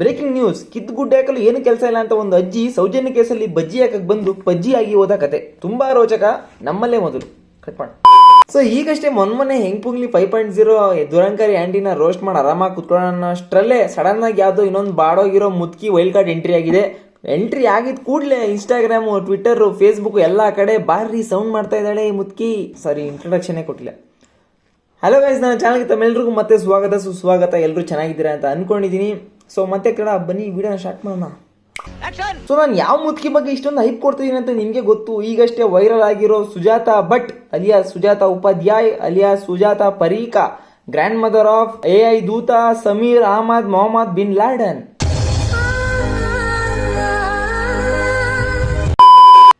Breaking news ಕಿತ್ತು ಗುಡ್ಡೆ ಹಾಕಲು ಏನು ಕೆಲಸ ಇಲ್ಲ ಅಂತ ಒಂದು ಅಜ್ಜಿ ಸೌಜನ್ಯ ಕೇಸಲ್ಲಿ ಬಜ್ಜಿ ಹಾಕಕ್ ಬಂದು ಪಜ್ಜಿ ಆಗಿ ಹೋದ ಕತೆ. ತುಂಬಾ ರೋಚಕ, ನಮ್ಮಲ್ಲೇ ಮೊದಲು. ಕಟ್ ಮಾಡ. ಸೊ ಈಗಷ್ಟೇ ಮೊನ್ಮೊನ್ನೆ ಹೆಂಗ್ಪುಗ್ಲಿ ಫೈವ್ ಪಾಯಿಂಟ್ ಜೀರೋ ದುರಂಕಾರಿ ಆಂಟಿನ ರೋಸ್ಟ್ ಮಾಡಿ ಆರಾಮಾಗಿ ಕುತ್ಕೊಳ್ಳೋಣ ಅಷ್ಟರಲ್ಲೇ ಸಡನ್ ಆಗಿ ಯಾವುದೋ ಇನ್ನೊಂದು ಬಾಡೋಗಿರೋ ಮುದ್ಕಿ ವೈಲ್ಡ್ ಕಾರ್ಡ್ ಎಂಟ್ರಿ ಆಗಿದೆ. ಎಂಟ್ರಿ ಆಗಿದ ಕೂಡಲೇ ಇನ್ಸ್ಟಾಗ್ರಾಮು ಟ್ವಿಟರ್ ಫೇಸ್ಬುಕ್ ಎಲ್ಲ ಕಡೆ ಬಾರಿ ಸೌಂಡ್ ಮಾಡ್ತಾ ಇದ್ದಾಳೆ ಈ ಮುದ್ಕಿ ಸಾರಿ ಇಂಟ್ರೊಡಕ್ಷನೇ ಕೊಟ್ಟಿಲ್ಲ. ಹಲೋ ಗೈಸ್ ನನ್ನ ಚಾನಲ್ಗೆ ತಮ್ಮೆಲ್ಲರಿಗೂ ಮತ್ತೆ ಸ್ವಾಗತ, ಸುಸ್ವಾಗತ. ಎಲ್ಲರೂ ಚೆನ್ನಾಗಿದ್ದೀರಾ ಅಂತ ಅನ್ಕೊಂಡಿದ್ದೀನಿ ಸೊ ಮತ್ತೆ ಕಡ ಬನ್ನಿ ವಿಡಿಯೋನ ಸ್ಟಾರ್ಟ್ ಮಾಡೋಣ. ಸೊ ನಾನು ಯಾವ ಮುದುಕಿ ಬಗ್ಗೆ ಇಷ್ಟೊಂದು ಹೈಪ್ ಕೊಡ್ತಿದ್ದೀನಿ ಅಂತ ನಿಮಗೆ ಗೊತ್ತು ಈಗಷ್ಟೇ ವೈರಲ್ ಆಗಿರೋ ಸುಜಾತ ಭಟ್ ಅಲಿಯಾ ಸುಜಾತ ಉಪಾಧ್ಯಾಯ್ ಅಲಿಯಾ ಸುಜಾತ ಪರೀಕಾ grandmother of A I ದೂತ ಸಮೀರ್ ಅಹಮದ್ ಮೊಹಮ್ಮದ್ ಬಿನ್ ಲಾಡನ್.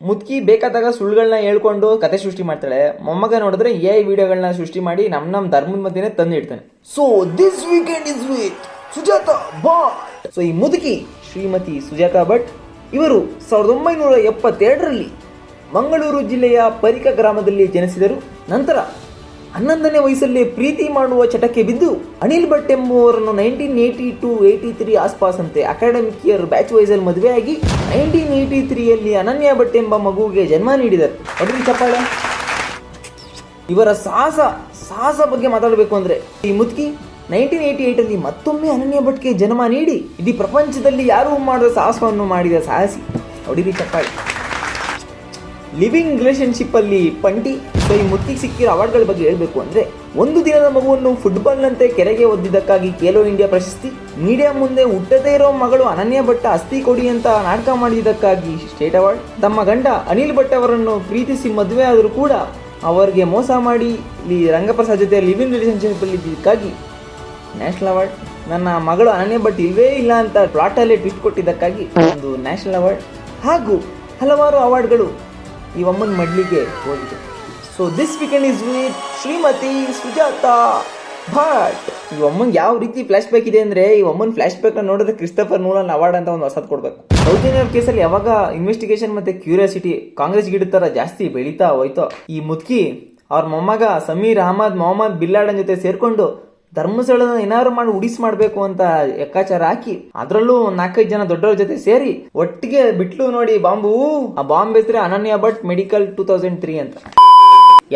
ಮುದ್ಕಿ ಬೇಕಾದಾಗ ಸುಳ್ಳುಗಳನ್ನ ಹೇಳ್ಕೊಂಡು ಕತೆ ಸೃಷ್ಟಿ ಮಾಡ್ತಾಳೆ. ಮೊಮ್ಮಗ ನೋಡಿದ್ರೆ ಎ ಐ ವಿಡಿಯೋಗಳನ್ನ ಸೃಷ್ಟಿ ಮಾಡಿ ನಮ್ಮ ನಮ್ಮ ಧರ್ಮದ ಮಧ್ಯೆ ತಂದು ಇಡ್ತಾನೆ so this weekend is with Sujata Bhat. So ಈ ಮುದುಕಿ ಶ್ರೀಮತಿ ಸುಜಾತ ಭಟ್, ಇವರು ಸಾವಿರದ ಒಂಬೈನೂರ ಎಪ್ಪತ್ತೆರಡರಲ್ಲಿ ಮಂಗಳೂರು ಜಿಲ್ಲೆಯ ಪರಿಕ ಗ್ರಾಮದಲ್ಲಿ ಜನಿಸಿದರು. ನಂತರ ಹನ್ನೊಂದನೇ ವಯಸ್ಸಲ್ಲಿ ಪ್ರೀತಿ ಮಾಡುವ ಚಟಕ್ಕೆ ಬಿದ್ದು ಅನಿಲ್ ಭಟ್ ಎಂಬುವರನ್ನು nineteen eighty two eighty three ಆಸ್ಪಾಸಂತೆ academic year batch ವೈಸಲ್ಲಿ ಮದುವೆಯಾಗಿ ನೈನ್ಟೀನ್ ಏಯ್ಟಿ ತ್ರೀಯಲ್ಲಿ ಅನನ್ಯ ಭಟ್ ಎಂಬ ಮಗುವಿಗೆ ಜನ್ಮ ನೀಡಿದರು. ಅದ್ರಿಂದ ಚಪ್ಪಾಳೆ. ಇವರ ಸಾಹಸ ಸಾಹಸ ಬಗ್ಗೆ ಮಾತಾಡಬೇಕು ಅಂದರೆ ಈ ಮುದುಕಿ ನೈನ್ಟೀನ್ ಏಯ್ಟಿ ಏಯ್ಟಲ್ಲಿ ಮತ್ತೊಮ್ಮೆ ಅನನ್ಯ ಭಟ್ಗೆ ಜನ್ಮ ನೀಡಿ ಇಡೀ ಪ್ರಪಂಚದಲ್ಲಿ ಯಾರೂ ಮಾಡದ ಸಾಹಸವನ್ನು ಮಾಡಿದ ಸಾಹಸಿ? ಹೊಡಿರಿ ಚಪ್ಪಾಳಿ. ಲಿವಿಂಗ್ ರಿಲೇಷನ್ಶಿಪ್ಪಲ್ಲಿ ಪಂಟಿ ಈ ಮುತ್ತಿಗೆ ಸಿಕ್ಕಿರೋ ಅವಾರ್ಡ್ಗಳ ಬಗ್ಗೆ ಹೇಳಬೇಕು ಅಂದರೆ, ಒಂದು ದಿನದ ಮಗುವನ್ನು ಫುಟ್ಬಾಲ್ನಂತೆ ಕೆರೆಗೆ ಒದ್ದಿದ್ದಕ್ಕಾಗಿ ಖೇಲೋ ಇಂಡಿಯಾ ಪ್ರಶಸ್ತಿ ಮೀಡಿಯಾ ಮುಂದೆ ಹುಟ್ಟದೇ ಇರೋ ಮಗಳು ಅನನ್ಯ ಭಟ್ಟ ಅಸ್ಥಿ ಕೊಡಿ ಅಂತ ನಾಟಕ ಮಾಡಿದ್ದಕ್ಕಾಗಿ ಸ್ಟೇಟ್ ಅವಾರ್ಡ್ ತಮ್ಮ ಗಂಡ ಅನಿಲ್ ಭಟ್ ಅವರನ್ನು ಪ್ರೀತಿಸಿ ಮದುವೆ ಆದರೂ ಕೂಡ, ಅವರಿಗೆ ಮೋಸ ಮಾಡಿ ಇಲ್ಲಿ ರಂಗಪ್ರಸಾದ್ ಜೊತೆ ಲಿವಿಂಗ್ ರಿಲೇಷನ್ಶಿಪ್ಪಲ್ಲಿ ಇದ್ದಕ್ಕಾಗಿ ನ್ಯಾಷನಲ್ ಅವಾರ್ಡ್. ನನ್ನ ಮಗಳು ಅನನ್ಯ ಭಟ್ ಇಲ್ವೇ ಇಲ್ಲ ಅಂತ ಪ್ಲಾಟಲ್ಲೇ ಟ್ವಿಸ್ಟ್ ಕೊಟ್ಟಿದ್ದಕ್ಕಾಗಿ ಒಂದು ನ್ಯಾಷನಲ್ ಅವಾರ್ಡ್ ಹಾಗೂ ಹಲವಾರು ಅವಾರ್ಡ್ಗಳು ಈ ಅಮ್ಮನ ಮಡ್ಲಿಗೆ ಹೋಗಿದೆ. So this weekend is with Shrimati Sujata Bhat. ಈ ಅಮ್ಮಂಗೆ ಯಾವ ರೀತಿ ಫ್ಲಾಶ್ ಬ್ಯಾಕ್ ಇದೆ ಅಂದ್ರೆ ಈ ಅಮ್ಮನ ಫ್ಲಾಶ್ ಬ್ಯಾಕ್ ನೋಡಿದ್ರೆ ಕ್ರಿಸ್ತಫರ್ ನೂಲನ್ ಅವಾರ್ಡ್ ಅಂತ ಒಂದು ಹೊಸದು ಕೊಡ್ಬೇಕು. ಸೌತ್ ಇಂಡಿಯನ್ ಕೇಸಲ್ಲಿ ಯಾವಾಗ ಇನ್ವೆಸ್ಟಿಗೇಷನ್ ಮತ್ತೆ ಕ್ಯೂರಿಯಾಸಿಟಿ ಕಾಂಗ್ರೆಸ್ ಗಿಡ ತರ ಜಾಸ್ತಿ ಬೆಳೀತಾ ಹೋಯ್ತೋ ಈ ಮುದ್ಕಿ ಅವ್ರ ಮೊಮ್ಮಗ ಸಮೀರ್ ಅಹಮದ್, ಮೊಹಮ್ಮದ್ ಬಿಲ್ಲಾಡನ್ ಜೊತೆ ಸೇರ್ಕೊಂಡು ಧರ್ಮಸ್ಥಳದ ಏನಾದ್ರು ಮಾಡಿ ಉಡಿಸ್ ಮಾಡಬೇಕು ಅಂತ ಎಕ್ಕಾಚಾರ ಹಾಕಿ, ಅದರಲ್ಲೂ ನಾಲ್ಕೈದು ಜನ ದೊಡ್ಡವ್ರ ಜೊತೆ ಸೇರಿ ಒಟ್ಟಿಗೆ ಬಿಟ್ಲು ನೋಡಿ ಬಾಂಬು. ಆ ಬಾಂಬ್ ಹೆಸರು Ananya Bhat medical two thousand three ಅಂತ.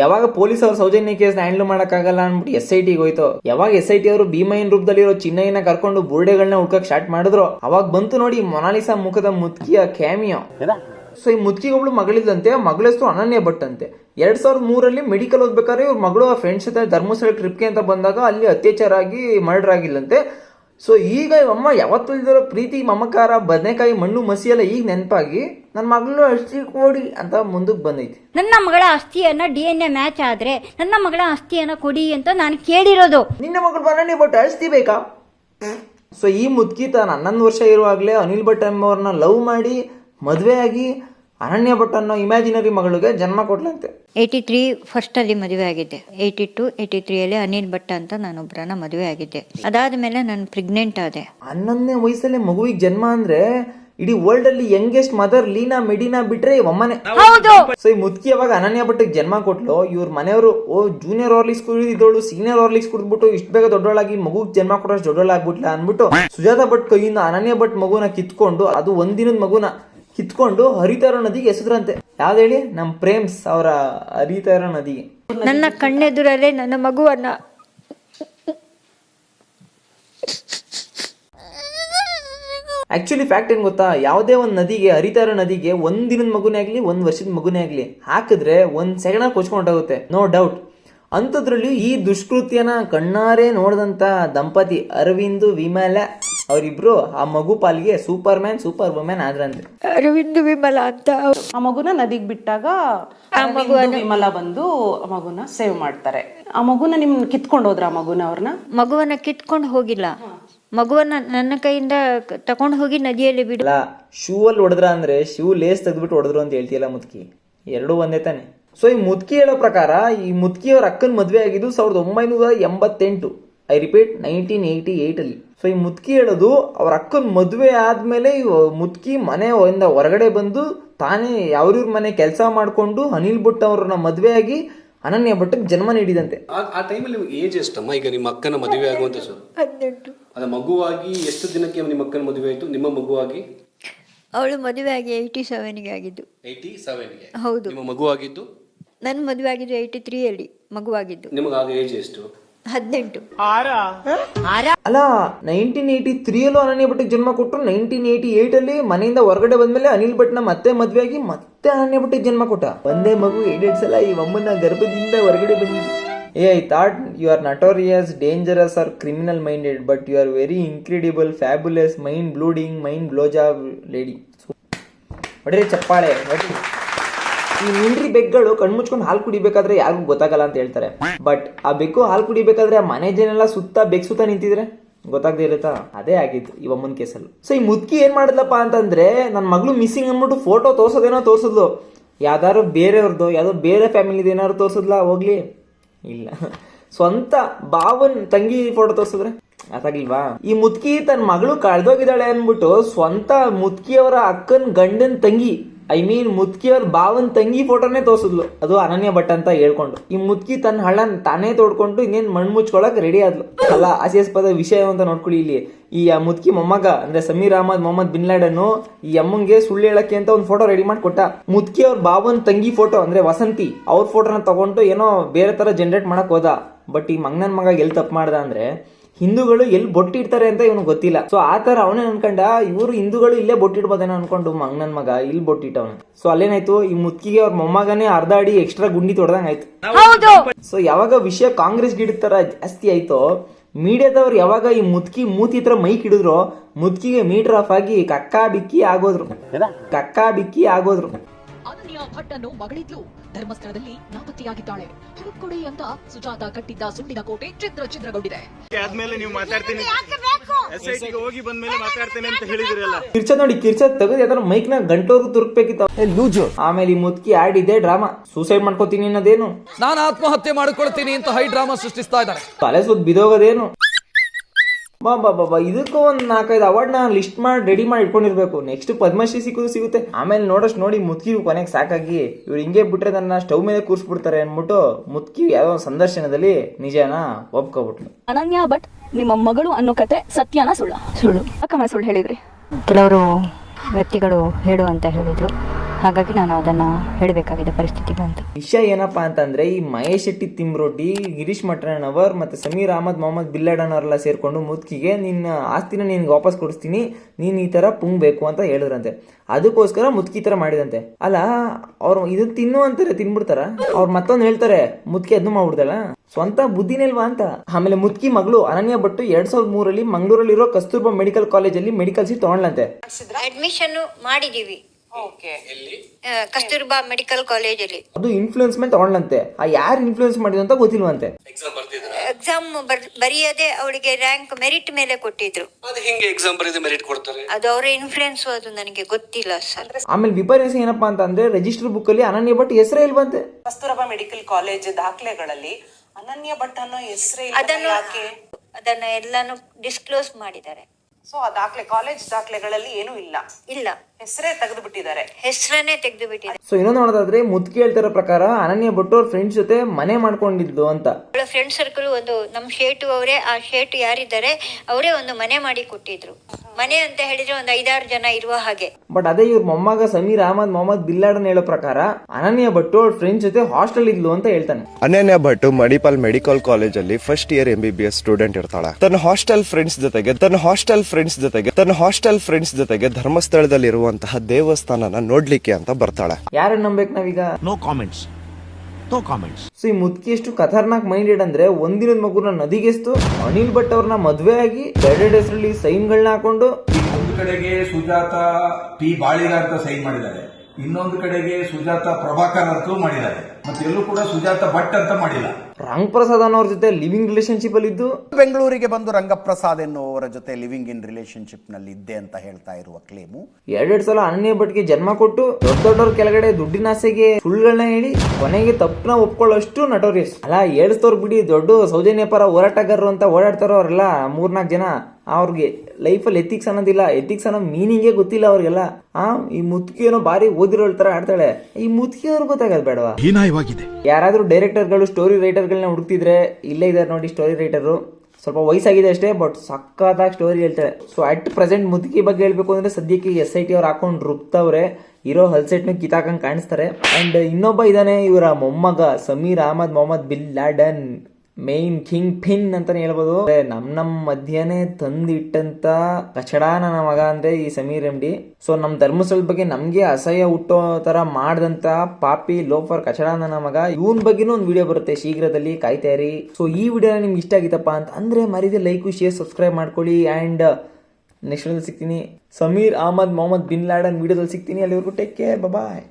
ಯಾವಾಗ ಪೊಲೀಸ್ ಅವ್ರ ಸೌಜನ್ಯ ಕೇಸ್ ಹ್ಯಾಂಡಲ್ ಮಾಡೋಕ್ಕಾಗಲ್ಲ ಅಂದ್ಬಿಟ್ಟು ಎಸ್ ಐ ಟಿಗೆ ಹೋಯ್ತು. ಯಾವಾಗ ಎಸ್ ಐ ಟಿ ಅವರು ಭೀಮಯ್ಯನ ರೂಪದಲ್ಲಿರೋ ಚಿನ್ನಯ್ಯನ ಕರ್ಕೊಂಡು ಬುರ್ಡೆಗಳನ್ನ ಹುಡ್ಕಕ್ ಸ್ಟಾರ್ಟ್ ಮಾಡಿದ್ರು. ಅವಾಗ ಬಂತು ನೋಡಿ ಮೊನಾಲಿಸಾ ಮುಖದ ಮುತ್ಕಿಯ ಕ್ಯಾಮಿಯೋ. ಸೊ ಈ ಮುದ್ಕಿಗೊಬ್ಳು ಮಗಳಿದ್ದಂತೆ ಮಗಳ ಹೆಸರು ಅನನ್ಯ ಭಟ್ ಅಂತೆ. ಎರಡ್ ಸಾವಿರದ ಮೂರಲ್ಲಿ ಮೆಡಿಕಲ್ ಓದ್ಬೇಕಾದ್ರೆ ಇವ್ರ ಮಗಳು ಆ ಫ್ರೆಂಡ್ಸ್ ಜೊತೆ ಧರ್ಮಸ್ಥಳ ಟ್ರಿಪ್ಗೆ ಅಂತ ಬಂದಾಗ ಅಲ್ಲಿ ಅತ್ಯಾಚಾರ ಆಗಿ ಮರ್ಡರ್ ಆಗಿಲ್ಲಂತೆ. ಸೊ ಈಗ ಅಮ್ಮ ಯಾವತ್ತೂ ಇಲ್ದಿರೋ ಪ್ರೀತಿ ಮಮಕಾರ ಬದನೆಕಾಯಿ ಮಣ್ಣು ಮಸಿ ಎಲ್ಲ ಈಗ ನೆನಪಾಗಿ ನನ್ನ ಮಗಳು ಅಷ್ಟಿ ಕೊಡಿ ಅಂತ ಮುಂದಕ್ಕೆ ಬಂದೈತಿ. ನನ್ನ ಮಗಳ ಅಸ್ಥಿಯನ್ನ ಡಿ ಎನ್ ಎ ಮ್ಯಾಚ್ ಆದ್ರೆ ನನ್ನ ಮಗಳ ಅಸ್ಥಿಯನ್ನ ಕೊಡಿ ಅಂತ ನಾನು ಕೇಳಿರೋದು. ನಿನ್ನ ಮಗಳು ಬನ್ನಿ ಬಟ್ ಅಸ್ಥಿ ಬೇಕಾ? ಸೊ ಈ ಮುದ್ಕಿ ತಾನು ಹನ್ನೊಂದು ವರ್ಷ ಇರುವಾಗಲೇ ಅನಿಲ್ ಭಟ್ ಎಂಬವ್ರನ್ನ ಲವ್ ಮಾಡಿ ಮದುವೆ ಆಗಿ ಅನನ್ಯ ಭಟ್ ಅನ್ನೋ ಇಮ್ಯಾಜಿನರಿ ಮಗಳಿಗೆ ಜನ್ಮ ಕೊಟ್ಲಂತೆ ಏಯ್ಟಿ ತ್ರೀ ಫಸ್ಟಲ್ಲಿ ಮದುವೆ ಆಗಿದ್ದೆ. ಏಯ್ಟಿ ಟು ಏಯ್ಟಿ ತ್ರೀಯಲ್ಲಿ ಅನಿಲ್ ಭಟ್ ಅಂತ ನಾನೊಬ್ಬರನ್ನ ಮದುವೆ ಆಗಿದ್ದೆ. ಅದಾದ ಮೇಲೆ ನಾನು ಪ್ರೆಗ್ನೆಂಟ್ ಆದೆ. ಹನ್ನೊಂದನೇ ವಯಸ್ಸಲ್ಲಿ ಮಗುವಿಗೆ ಜನ್ಮ ಅಂದ್ರೆ ಇಡೀ ವರ್ಲ್ಡ್ ಅಲ್ಲಿ ಯಂಗೆಸ್ಟ್ ಮದರ್ ಲೀನಾ ಮೆಡಿನಾ ಬಿಟ್ರೆ ಒಮ್ಮನೆ. ಸೊ ಈ ಮುದ್ಕಿ ಅವಾಗ ಅನನ್ಯ ಭಟ್ಟಿಗೆ ಜನ್ಮ ಕೊಟ್ಲು. ಇವ್ರ ಮನೆಯವರು ಓ ಜೂನಿಯರ್ ಆರ್ಲಿಕ್ಸ್ ಕುಡಿದಿದ್ದೋಳು ಸೀನಿಯರ್ ಆರ್ಲಿಕ್ಸ್ ಕುಡಿದ್ಬಿಟ್ಟು ಇಷ್ಟು ಬೇಗ ದೊಡ್ಡೋಳಾಗಿ ಮಗುಗ್ ಜನ್ಮ ಕೊಡೋಷ್ಟು ದೊಡ್ಡೋಳಾಗ್ಬಿಟ್ಲ ಅನ್ಬಿಟ್ಟು ಸುಜಾತ ಭಟ್ ಕೈಯಿಂದ ಅನನ್ಯ ಭಟ್ ಮಗುನ ಕಿತ್ಕೊಂಡು ಅದು ಒಂದಿನದ ಮಗುನ ಕಿತ್ಕೊಂಡು ಹರಿತಾ ಇರೋ ನದಿಗೆ ಎಸೆದ್ರಂತೆ. ಯಾವ್ದು ಹೇಳಿ? ನಮ್ ಪ್ರೇಮ್ಸ್ ಅವರ ಹರಿತಾ ಇರೋ ನದಿಗೆ ನನ್ನ ಕಣ್ಣೆದುರಲ್ಲೇ ನನ್ನ ಮಗುವನ್ನ. ಆಕ್ಚುಲಿ ಫ್ಯಾಕ್ಟ್ ಏನ್ ಗೊತ್ತಾ? ಯಾವುದೇ ಒಂದು ನದಿಗೆ ಹರಿತಾ ಇರೋ ನದಿಗೆ ಒಂದ್ ದಿನದ ಮಗುನೇ ಆಗ್ಲಿ ಒಂದ್ ವರ್ಷದ ಮಗುನೇ ಆಗ್ಲಿ ಹಾಕಿದ್ರೆ ಒಂದ್ ಸೆಕೆಂಡ್ ಕೊಚ್ಕೊಂಡೋಗುತ್ತೆ ನೋ ಡೌಟ್ ಅಂಥದ್ರಲ್ಲಿ ಈ ದುಷ್ಕೃತ್ಯನ ಕಣ್ಣಾರೆ ನೋಡಿದಂತ ದಂಪತಿ ಅರವಿಂದ್ ವಿಮಲ ಅವರಿಬ್ರು ಆ ಮಗು ಪಾಲಿಗೆ ಸೂಪರ್ ಮ್ಯಾನ್ ಸೂಪರ್ ವುಮೆನ್ ಆದ್ರಂತೆ. ಅರವಿಂದ್ ವಿಮಲ ಅಂತ ಆ ಮಗುನ ನದಿಗೆ ಬಿಟ್ಟಾಗ ಅರವಿಂದ್ ವಿಮಲ ಬಂದು ಆ ಮಗುನ ಸೇವ್ ಮಾಡ್ತಾರೆ. ಆ ಮಗುನ ನಿಮ್ ಕಿತ್ಕೊಂಡು ಹೋದ್ರ ಆ ಮಗುನ ಅವ್ರನ್ನ? ಮಗುವನ್ನ ಕಿತ್ಕೊಂಡು ಹೋಗಿಲ್ಲ. ಮಗುವನ್ನ ನನ್ನ ಕೈಯಿಂದ ತಕೊಂಡು ಹೋಗಿ ನದಿಯಲ್ಲಿ ಬಿಡ. ಶೂ ಅಲ್ಲಿ ಹೊಡೆದ್ರ ಅಂದ್ರೆ ಶೂ ಲೇಸ್ ತೆಗೆದ್ಬಿಟ್ಟು ಹೊಡೆದ್ರು ಅಂತ ಹೇಳ್ತೀಯಲ್ಲ ಮುದ್ಕಿ ಎರಡೂ ಒಂದೇ ತಾನೆ. ಸೊ ಈ ಮುದ್ಕಿ ಹೇಳೋ ಪ್ರಕಾರ ಈ ಮುದ್ಕಿ ಅವ್ರ ಅಕ್ಕನ ಮದುವೆ ಆಗಿದ್ದು ಸಾವಿರದ ಒಂಬೈನೂರ ಎಂಬತ್ತೆಂಟು. ಐ ರಿಪೀಟ್ ನೈನ್ಟೀನ್ ಏಯ್ಟಿ ಏಯ್ಟಲ್ಲಿ ಸೊ ಈ ಮುತ್ಕಿ ಹೇಳೋದು ಅವ್ರ ಅಕ್ಕನ ಮದುವೆ ಆದಮೇಲೆ ಈ ಮನೆ ಮನೆಯಿಂದ ಹೊರಗಡೆ ಬಂದು ತಾನೇ ಯಾವ್ರಿವ್ರ ಮನೆ ಕೆಲಸ ಮಾಡಿಕೊಂಡು ಅನಿಲ್ ಭಟ್ ಅವ್ರನ್ನ ಮದುವೆಯಾಗಿ ಆಗಿ ಅನನ್ಯ ಭಟ್ಟಕ್ಕೆ ಜನ್ಮ ನೀಡಿದಂತೆ. ಆ- ಆ ಟೈಮಲ್ಲಿ ನಿಮ್ಗೆ ಏಜ್ ಎಷ್ಟಮ್ಮ ಈಗ ನಿಮ್ಮ ಅಕ್ಕನ ಮದುವೆ ಆಗುವಂತ ಸರ್? ಹದಿನೆಂಟು. ಅದ ಮಗುವಾಗಿ ಎಷ್ಟು ದಿನಕ್ಕೆ ನಿಮ್ಮ ಅಕ್ಕನ ಮದುವೆ ಆಯಿತು? ನಿಮ್ಮ ಮಗುವಾಗಿ? ಅವಳು ಮದುವೆ ಆಗಿ ಏಯ್ಟಿ ಸೆವೆನ್ಗೆ ಆಗಿದ್ದು. ಏಯ್ಟಿ ಸೆವೆನ್ಗೆ ಹೌದು. ನಿಮ್ಮ ಮಗು ಆಗಿದ್ದು ನನ್ನ ಮದುವೆ ಆಗಿದ್ದು ಏಯ್ಟಿ ತ್ರೀಯಲ್ಲಿ ಮಗುವಾಗಿದ್ದು. ನಿಮಗೆ ಆಗ ಏಜ್ ಎಷ್ಟು? ಹದಿನೆಂಟು. ಅಲ್ಲ ನೈನ್ಟೀನ್ ಏಯ್ಟಿ ತ್ರೀಯಲ್ಲೂ ಅನನ್ಯ ಭಟ್ಗೆ ಜನ್ಮ ಕೊಟ್ಟರು ನೈನ್ಟೀನ್ ಏಯ್ಟಿ ಅಲ್ಲಿ ಮನೆಯಿಂದ ಹೊರಗಡೆ ಬಂದ್ಮೇಲೆ ಅನಿಲ್ ಭಟ್ನ ಮತ್ತೆ ಮದ್ವೆ ಆಗಿ ಮತ್ತೆ ಅನನ್ಯ ಭಟ್ಟಿಗೆ ಜನ್ಮ ಕೊಟ್ಟ. ಒಂದೇ ಮಗು ಎರಡೆರಡು ಸಲ ಈ ಅಮ್ಮನ ಗರ್ಭದಿಂದ ಹೊರಗಡೆ ಬಂದಿದ್ದು. ಏ I thought you are notorious dangerous or criminal minded but you are very incredible fabulous mind blowing mind blowing lady ಹೊಡ್ರಿ ಚಪ್ಪಾಳೆ ಹೊಡ್ರಿ ಈ ಮಿಲ್ಟ್ರಿ ಬೆಗ್ಗಳು ಕಣ್ಮುಚ್ಕೊಂಡು ಹಾಲು ಕುಡಿಬೇಕಾದ್ರೆ ಯಾರಿಗೂ ಗೊತ್ತಾಗಲ್ಲ ಅಂತ ಹೇಳ್ತಾರೆ. ಬಟ್ ಆ ಬೆಕ್ಕು ಹಾಲು ಕುಡಿಬೇಕಾದ್ರೆ ಆ ಮನೆ ಜನೆಲ್ಲ ಸುತ್ತ ಬೆಕ್ ಸುತ್ತ ನಿಂತಿದ್ರೆ? ಗೊತ್ತಾಗದೇ ಇರುತ್ತಾ? ಅದೇ ಆಗಿತ್ತು ಈ ಅಮ್ಮನ ಕೇಸಲ್ಲಿ. ಸೊ ಈ ಮುದ್ಕಿ ಏನ್ ಮಾಡಿದ್ಲಪ್ಪ ಅಂತಂದ್ರೆ ನನ್ನ ಮಗಳು ಮಿಸ್ಸಿಂಗ್ ಅಂದ್ಬಿಟ್ಟು ಫೋಟೋ ತೋರ್ಸೋದೇನೋ ತೋರ್ಸಿದ್ಲು. ಯಾವ್ದಾದ್ರು ಬೇರೆಯವ್ರದ್ದು ಯಾವ್ದೋ ಬೇರೆ ಫ್ಯಾಮಿಲಿದು ಏನಾದ್ರು ತೋರ್ಸಿದ್ಲಾ ಹೋಗ್ಲಿ? ಇಲ್ಲ. ಸ್ವಂತ ಬಾವನ್ ತಂಗಿ ಫೋಟೋ ತೋರ್ಸಿದ್ರೆ? ಅದಾಗಿಲ್ವಾ ಈ ಮುದ್ಕಿ ತನ್ನ ಮಗಳು ಕಳೆದೋಗಿದ್ದಾಳೆ ಅನ್ಬಿಟ್ಟು ಸ್ವಂತ ಮುದ್ಕಿಯವರ ಅಕ್ಕನ ಗಂಡನ ತಂಗಿ ಐ ಮೀನ್ ಮುದ್ಕಿಯವ್ರ ಬಾವನ್ ತಂಗಿ ಫೋಟೋನೇ ತೋರಿಸಿದ್ಲು. ಅದು ಅನನ್ಯ ಭಟ್ ಅಂತ ಹೇಳ್ಕೊಂಡು. ಈ ಮುದ್ಕಿ ತನ್ನ ಹಳ್ಳನ್ ತಾನೇ ತೋಡ್ಕೊಂಡು ಇನ್ನೇನ್ ಮಣ್ಣು ಮುಚ್ಕೊಳಕ್ ರೆಡಿ ಆದ್ಲು. ಅಲ್ಲ, ಹಾಸ್ಯಾಸ್ಪದ ವಿಷಯ ಅಂತ ನೋಡ್ಕೊಳ್ಳಿ ಇಲ್ಲಿ. ಈ ಮುದ್ಕಿ ಮೊಮ್ಮಗ, ಅಂದ್ರೆ ಸಮೀರ್ ಅಹಮದ್ ಮೊಹಮ್ಮದ್ ಬಿನ್ ಲಾಡನ್ ಈ ಅಮ್ಮಂಗೆ ಸುಳ್ಳು ಹೇಳಕ್ಕೆ ಅಂತ ಒಂದು ಫೋಟೋ ರೆಡಿ ಮಾಡಿ ಕೊಟ್ಟ ಮುದ್ಕಿ ಅವ್ರ ಬಾವನ್ ತಂಗಿ ಫೋಟೋ ಅಂದ್ರೆ ವಸಂತಿ, ಅವ್ರ ಫೋಟೋನ ತಗೊಂಡು ಏನೋ ಬೇರೆ ತರ ಜನರೇಟ್ ಮಾಡಕ್ ಹೋದ. ಬಟ್ ಈ ಮಂಗನ ಮಗ ಎಲ್ಲಿ ತಪ್ಪು ಮಾಡ್ದ ಅಂದ್ರೆ ಹಿಂದೂಗಳು ಎಲ್ಲಿ ಬೊಟ್ಟಿಡ್ತಾರೆ ಅಂತ ಇವನು ಗೊತ್ತಿಲ್ಲ. ಸೊ ಆ ತರ ಅವನೇ ಅನ್ಕೊಂಡ ಇವರು ಹಿಂದೂಗಳು ಇಲ್ಲೇ ಬೊಟ್ಟಿಡ್ಬೋದೇನೋ ಅನ್ಕೊಂಡು ಮಂಗನನ್ ಮಗ ಇಲ್ಲಿ ಬೊಟ್ಟಿಟ್ಟವನು. ಸೊ ಅಲ್ಲೇನಾಯ್ತು ಈ ಮುತ್ಕಿಗೆ ಅವ್ರ ಮೊಮ್ಮಗನೇ ಅರ್ಧ ಅಡಿ ಎಕ್ಸ್ಟ್ರಾ ಗುಂಡಿ ತೊಡ್ದಂಗ್ ಆಯ್ತು ಸೊ ಯಾವಾಗ ವಿಷಯ ಕಾಂಗ್ರೆಸ್ ಗಿಡದ ತರ ಜಾಸ್ತಿ ಆಯ್ತೋ ಮೀಡಿಯಾದವ್ರು ಯಾವಾಗ ಈ ಮುತ್ಕಿ ಮೂತಿ ಹತ್ರ ಮೈಕ್ ಹಿಡಿದ್ರು ಮುತ್ಕಿಗೆ ಮೀಟರ್ ಆಫ್ ಆಗಿ ಕಕ್ಕಾ ಬಿಕ್ಕಿ ಆಗೋದ್ರು. ಕಕ್ಕಾ ಬಿಕ್ಕಿ ಆಗೋದ್ರು. ಧರ್ಮಸ್ಥಳದಲ್ಲಿ ನಾಪತ್ತೆಯಾಗಿದ್ದಾಳೆ. ಹುಡುಕೊಡಿ ಅಂತ ಸುಜಾತ ಕಟ್ಟಿದ್ದ ಸುಂಡಿನ ಕೋಟೆ ಛಿದ್ರ ಛಿದ್ರಗೊಂಡಿದೆ. ಆದ್ಮೇಲೆ ನೀವು ಮಾತಾಡ್ತೀನಿ. ಎಸ್ ಐ ಗೆ ಹೋಗಿ ಬಂದ್ಮೇಲೆ ಮಾತಾಡ್ತೇನೆ ಅಂತ ಹೇಳಿದ್ರಲ್ಲ. ಕಿರ್ಚದ್ ನೋಡಿ ಕಿರ್ಚದ್ ತೆಗೆದು ಯಾವ್ದಾರ ಮೈಕ್ನ ಗಂಟೋರ್ಗು ಲೂಜು. ಆಮೇಲೆ ಈ ಮುದ್ಕಿ ಆಡಿದೆ ಡ್ರಾಮಾ. ಸೂಸೈಡ್ ಮಾಡ್ಕೋತೀನಿ ಅನ್ನೋದೇನು? ನಾನು ಆತ್ಮಹತ್ಯೆ ಮಾಡ್ಕೊಳ್ತೀನಿ ಅಂತ ಹೈ ಡ್ರಾಮಾ ಸೃಷ್ಟಿಸ್ತಾ ಇದ್ದಾರೆ ತಲೆ ಸುತ್ತ ಬಿದೋಗೋದೇನು ಬಾ ಬಾ ಬಾ ಬಾ. ಇದಕ್ಕೂ ಒಂದು ನಾಲ್ಕೈದು ಅವಾರ್ಡ್ ನಾನು ಲಿಸ್ಟ್ ಮಾಡಿ ರೆಡಿ ಮಾಡಿ ಇಟ್ಕೊಂಡಿರ್ಬೇಕು. ನೆಕ್ಸ್ಟ್ ಪದ್ಮಶ್ರೀ ಸಿಕ್ಕುದು ಸಿಗುತ್ತೆ. ಆಮೇಲೆ ನೋಡೋಷ್ಟು ನೋಡಿ ಮುದ್ಕಿ ಕೊನೆಗೆ ಸಾಕಾಗಿ. ಇವ್ರು ಹಿಂಗೆ ಬಿಟ್ರೆ ನನ್ನ ಸ್ಟವ್ ಮೇಲೆ ಕೂರಿಸ್ಬಿಡ್ತಾರೆ ಅಂದ್ಬಿಟ್ಟು ಮುದ್ಕಿ ಯಾವುದೋ ಒಂದು ಸಂದರ್ಶನದಲ್ಲಿ ನಿಜಾನ ಒಪ್ಕೊಬಿಟ್ಲು. ಅನನ್ಯ ಬಟ್ ನಿಮ್ಮ ಮಗಳು ಅನ್ನೋ ಕತೆ ಸತ್ಯನ ಸುಳ್ಳ. ಸುಳ್ಳು. ಅಕ್ಕಮ್ಮ ಸುಳ್ಳು ಹೇಳಿದ್ರಿ? ಕೆಲವರು ವ್ಯಕ್ತಿಗಳು ಹೇಳು ಅಂತ ಹೇಳಿದ್ರು. ಹಾಗಾಗಿ ನಾನು ಅದನ್ನ ಹೇಳಬೇಕಾಗಿದೆ ಪರಿಸ್ಥಿತಿ ಬಂತು ವಿಷಯ ಏನಪ್ಪಾ ಅಂತಂದ್ರೆ ಈ ಮಹೇಶ್ ಶೆಟ್ಟಿ ತಿಮ್ರೋಟಿ ಗಿರೀಶ್ ಮಟ್ರಣ್ಣವರ್ ಮತ್ತೆ ಸಮೀರ್ ಅಹಮದ್ ಮೊಹಮ್ಮದ್ ಬಿಲ್ಲಾಡನ್ ಅವರೆಲ್ಲ ಸೇರ್ಕೊಂಡು ಮುದ್ಕಿಗೆ ನಿನ್ನ ಆಸ್ತಿನ ನಿನ್ಗೆ ವಾಪಸ್ ಕೊಡಿಸ್ತೀನಿ ನೀನ್ ಈ ತರ ಪುಂಗ್ಬೇಕು ಅಂತ ಹೇಳಿದ್ರಂತೆ. ಅದಕ್ಕೋಸ್ಕರ ಮುದ್ಕಿ ತರ ಮಾಡಿದಂತೆ. ಅಲ್ಲ ಅವ್ರು ಇದು ತಿನ್ನು ಅಂತಾರೆ ತಿನ್ಬಿಡ್ತಾರ? ಅವ್ರು ಮತ್ತೊಂದು ಹೇಳ್ತಾರೆ ಮುದ್ಕಿ ಅದನ್ನು ಮಾಡ್ಬಿಡ್ದಲ್ಲ? ಸ್ವಂತ ಬುದ್ಧಿನಿಲ್ವಾ ಅಂತ? ಆಮೇಲೆ ಮುದ್ಕಿ ಮಗಳು ಅನನ್ಯ ಭಟ್ಟು ಎರಡ್ ಸಾವಿರದ ಮೂರಲ್ಲಿ ಮಂಗಳೂರಲ್ಲಿರೋ ಕಸ್ತೂರ್ಬಾ ಮೆಡಿಕಲ್ ಕಾಲೇಜಲ್ಲಿ ಮೆಡಿಕಲ್ ಸೀಟ್ ತಗೊಂಡ್ಲಂತೆ ಅಡ್ಮಿಷನ್ ಮಾಡಿದೀವಿ. ಕಸ್ತೂರ್ಬಾ ಮೆಡಿಕಲ್ ಕಾಲೇಜಲ್ಲಿ ಅದು ಇನ್ಫ್ಲೂಯೆನ್ಸ್ ಮೇಲೆ ತಗೊಂಡಂತೆ ಆ ಯಾರು ಇನ್ಫ್ಲೂಯೆನ್ಸ್ ಮಾಡಿದ್ರು ಅಂತ ಗೊತ್ತಿಲ್ವಂತೆ. ಎಕ್ಸಾಮ್ ಬರೆಯದೆ ಅವಳಿಗೆ ರ್ಯಾಂಕ್ ಮೆರಿಟ್ ಮೇಲೆ ಕೊಟ್ಟಿದ್ರು. ಅದು ಹಿಂಗೆ ಎಕ್ಸಾಮ್ ಬರೆದು ಮೆರಿಟ್ ಕೊಡ್ತಾರೆ? ಅದು ಅವರ ಇನ್ಫ್ಲೂಯೆನ್ಸ್ ಅದು ನನಗೆ ಗೊತ್ತಿಲ್ಲ ಸರ್. ಆಮೇಲೆ ವಿಪರ್ಯಾಸ ಏನಪ್ಪಾ ಅಂತ ಅಂದ್ರೆ ರಿಜಿಸ್ಟರ್ ಬುಕ್ ಅಲ್ಲಿ ಅನನ್ಯ ಭಟ್ ಹೆಸರೇ ಇಲ್ವಂತೆ. ಕಸ್ತೂರಬಾ ಮೆಡಿಕಲ್ ಕಾಲೇಜ್ ದಾಖಲೆಗಳಲ್ಲಿ ಅನನ್ಯ ಭಟ್ ಅನ್ನೋ ಹೆಸರೇ ಅದನ್ನು ಅದನ್ನ ಎಲ್ಲಾನು ಡಿಸ್ಕ್ಲೋಸ್ ಮಾಡಿದ್ದಾರೆ. ಸೊ ಆ ದಾಖಲೆ ಕಾಲೇಜ್ ದಾಖಲೆಗಳಲ್ಲಿ ಏನೂ ಇಲ್ಲ. ಇಲ್ಲ. ಹೆಸರೇ ತೆಗೆದು ಬಿಟ್ಟಿದ್ದಾರೆ ಹೆಸರನ್ನೇ ತೆಗೆದು ಬಿಟ್ಟಿದ್ದಾರೆ ಸೊ ಇನ್ನೊಂದು ನೋಡೋದಾದ್ರೆ ಮುದ್ಕಿ ಹೇಳ್ತಿರೋ ಪ್ರಕಾರ ಅನನ್ಯ ಭಟ್ ಅವ್ರ ಫ್ರೆಂಡ್ಸ್ ಜೊತೆ ಮನೆ ಮಾಡ್ಕೊಂಡಿದ್ದು ಅಂತ. ಅವಳ ಫ್ರೆಂಡ್ ಸರ್ಕಲ್ ಒಂದು ನಮ್ಮ ಶೇಟು ಅವರೇ ಆ ಶೇಟು ಯಾರಿದ್ದಾರೆ ಅವರೇ ಒಂದು ಮನೆ ಮಾಡಿ ಕೊಟ್ಟಿದ್ರು. ಮನೆ ಅಂತ ಹೇಳಿದ್ರೆ ಒಂದು ಐದಾರು ಜನ ಇರುವ ಹಾಗೆ. ಬಟ್ ಅದೇ ಇವ್ರ ಮೊಮ್ಮಗ ಸಮೀರ್ ಅಹಮದ್ ಮೊಹಮ್ಮದ್ ಬಿಲ್ಲಾಡನ್ ಹೇಳೋ ಪ್ರಕಾರ ಅನನ್ಯ ಭಟ್ ಅವ್ರ ಫ್ರೆಂಡ್ಸ್ ಜೊತೆ ಹಾಸ್ಟೆಲ್ ಇದ್ಲು ಅಂತ ಹೇಳ್ತಾನೆ. ಅನನ್ಯ ಭಟ್ ಮಣಿಪಾಲ್ ಮೆಡಿಕಲ್ ಕಾಲೇಜ್ ಅಲ್ಲಿ first year M B B S student ಇರ್ತಾಳೆ. ತನ್ನ ಹಾಸ್ಟೆಲ್ ಫ್ರೆಂಡ್ಸ್ ಜೊತೆಗೆ ತನ್ನ ಹಾಸ್ಟೆಲ್ ಫ್ರೆಂಡ್ಸ್ ಜೊತೆಗೆ ತನ್ನ ಹಾಸ್ಟೆಲ್ ಫ್ರೆಂಡ್ಸ್ ಜೊತೆಗೆ ಧರ್ಮಸ್ಥಳದಲ್ಲಿ ಇರುವಂತಹ ದೇವಸ್ಥಾನನ ನೋಡ್ಲಿಕ್ಕೆ ಅಂತ ಬರ್ತಾಳೆ. ಯಾರನ್ನ ನಂಬೇಕು ನಾವೀಗ? No comments no comments. So ಈ ಮುದ್ಕಿ ಎಷ್ಟು ಖತರ್ನಾಕ್ ಮೈಂಡೆಡ್ ಅಂದ್ರೆ ಒಂದಿನದ ಮಗುನ ನದಿಗೆಸ್ತು ಅನಿಲ್ ಭಟ್ ಅವ್ರನ್ನ ಮದ್ವೆ ಆಗಿ ಎರಡೆರಡು ಹೆಸರಲ್ಲಿ ಸೈನ್ಗಳನ್ನ ಹಾಕೊಂಡು ಒಂದು ಕಡೆಗೆ ಸುಜಾತ ಪಿ ಬಾಳಿಗ ಅಂತ ಸೈನ್ ಮಾಡಿದ್ದಾರೆ. ಇನ್ನೊಂದು ಕಡೆಗೆ ಸುಜಾತ ಪ್ರಭಾಕರ್ ಅಂತೂ ಮಾಡಿದ್ದಾರೆ. ಮತ್ತೆ ಎಲ್ಲೂ ಕೂಡ ಸುಜಾತ ಭಟ್ ಅಂತ ಮಾಡಿಲ್ಲ. ರಾಮ್ ಅನ್ನೋರ ಜೊತೆ ಲಿವಿಂಗ್ ರಿಲೇಶನ್ಶಿಪ್ ಅಲ್ಲಿ ಇದ್ದು ಬೆಂಗಳೂರಿಗೆ ಬಂದು ರಂಗಪ್ರಸಾದ್ ಎನ್ನುವವರ ಜೊತೆ ಲಿವಿಂಗ್ ಇನ್ ರಿಲೇಶನ್ಶಿಪ್ನಲ್ಲಿ ಇದ್ದೆ ಅಂತ ಹೇಳ್ತಾ ಇರುವ ಕ್ಲೇಮು. ಎರಡೆರಡು ಸಲ ಅನನ್ಯ ಭಟ್ಗೆ ಜನ್ಮ ಕೊಟ್ಟು ದೊಡ್ಡ ದೊಡ್ಡವ್ರ ಕೆಳಗಡೆ ದುಡ್ಡಿನ ಆಸೆಗೆ ಸುಳ್ಳುಗಳನ್ನ ಹೇಳಿ ಕೊನೆಗೆ ತಪ್ಪನ ಒಪ್ಕೊಳ್ಳೋಷ್ಟು ನಟೋರಿಯಸ್ ಅಲ್ಲ ಏಳ್ಸ್ತವ್ರು ಬಿಡಿ ದೊಡ್ಡ ಸೌಜನ್ಯ ಪರ ಹೋರಾಟಗಾರರು ಅಂತ ಓಡಾಡ್ತಾರೋ ಅವರೆಲ್ಲ ಮೂರ್ನಾಲ್ಕು ಜನ. ಅವ್ರಿಗೆ ಲೈಫಲ್ಲಿ ಎಥಿಕ್ಸ್ ಅನ್ನೋದಿಲ್ಲ. ಎಥಿಕ್ಸ್ ಅನ್ನೋ ಮೀನಿಂಗೇ ಗೊತ್ತಿಲ್ಲ ಅವ್ರಿಗೆಲ್ಲ. ಆ ಈ ಮುತ್ಕಿ ಏನೋ ಬಾರಿ ಓದಿರೋ ತರ ಆಡ್ತಾಳೆ. ಈ ಮುತ್ಕಿ ಅವ್ರಿಗೆ ಗೊತ್ತಾಗದ್ ಬೇಡವಾ? ಯಾರಾದ್ರೂ ಡೈರೆಕ್ಟರ್ ಯಾರಾದರೂ ಡೈರೆಕ್ಟರ್ಗಳು ಸ್ಟೋರಿ ರೈಟರ್ಗಳನ್ನ ಹುಡುಕ್ತಿದ್ರೆ ಇಲ್ಲೇ ಇದ್ದಾರೆ ನೋಡಿ ಸ್ಟೋರಿ ರೈಟರು ಸ್ವಲ್ಪ ವಯಸ್ಸಾಗಿದೆ ಅಷ್ಟೇ ಬಟ್ ಸಕ್ಕತ್ತಾಗಿ ಸ್ಟೋರಿ ಹೇಳ್ತಾರೆ. ಸೊ ಅಟ್ ಪ್ರೆಸೆಂಟ್ ಮುದುಕಿ ಬಗ್ಗೆ ಹೇಳ್ಬೇಕು ಅಂದ್ರೆ ಸದ್ಯಕ್ಕೆ ಎಸ್ ಐ ಟಿ ಅವ್ರು ಹಾಕೊಂಡು ರುಬ್ತವ್ರೆ ಇರೋ ಹಲ್ಸೆಟ್ನು ಕಿತಾಕಂಗೆ ಕಾಣಿಸ್ತಾರೆ. ಆ್ಯಂಡ್ ಇನ್ನೊಬ್ಬ ಇದ್ದಾನೆ ಇವರ ಮೊಮ್ಮಗ, Sameer Ahmed, Mohammed bin Laden main kingpin ಅಂತಾನೆ ಹೇಳ್ಬೋದು. ನಮ್ ನಮ್ ಮಧ್ಯನೇ ತಂದಿಟ್ಟಂತ ಕಚಡಾನ ಮಗ ಅಂದ್ರೆ ಈ ಸಮೀರ್ ಎಂ ಡಿ ಸೊ ನಮ್ ಧರ್ಮಸ್ಥಳದ ಬಗ್ಗೆ ನಮ್ಗೆ ಅಸಹ್ಯ ಹುಟ್ಟೋ ತರ ಮಾಡ್ದಂತ ಪಾಪಿ ಲೋಫರ್ ಕಚಡ ನನ್ನ ಮಗ. ಇವನ್ ಬಗ್ಗೆನೂ ಒಂದು ವಿಡಿಯೋ ಬರುತ್ತೆ ಶೀಘ್ರದಲ್ಲಿ, ಕಾಯ್ತಾ ಇರಿ. ಸೊ ಈ ವಿಡಿಯೋ ನಿಮ್ಗೆ ಇಷ್ಟ ಆಗಿತ್ತಪ್ಪ ಅಂತ ಅಂದ್ರೆ ಮರಿದೆ ಲೈಕ್ ಶೇರ್ ಸಬ್ಸ್ಕ್ರೈಬ್ ಮಾಡ್ಕೊಳ್ಳಿ ಅಂಡ್ ನೆಕ್ಸ್ಟ್ ಸಿಗ್ತೀನಿ. ಸಮೀರ್, ಅಹಮದ್, ಮೊಹಮ್ಮದ್, ಬಿನ್ ಲಾಡನ್ ವಿಡಿಯೋದಲ್ಲಿ ಸಿಗ್ತೀನಿ. ಅಲ್ಲಿವರೆಗೂ ಟೇಕ್ ಕೇರ್ ಬಾಯ್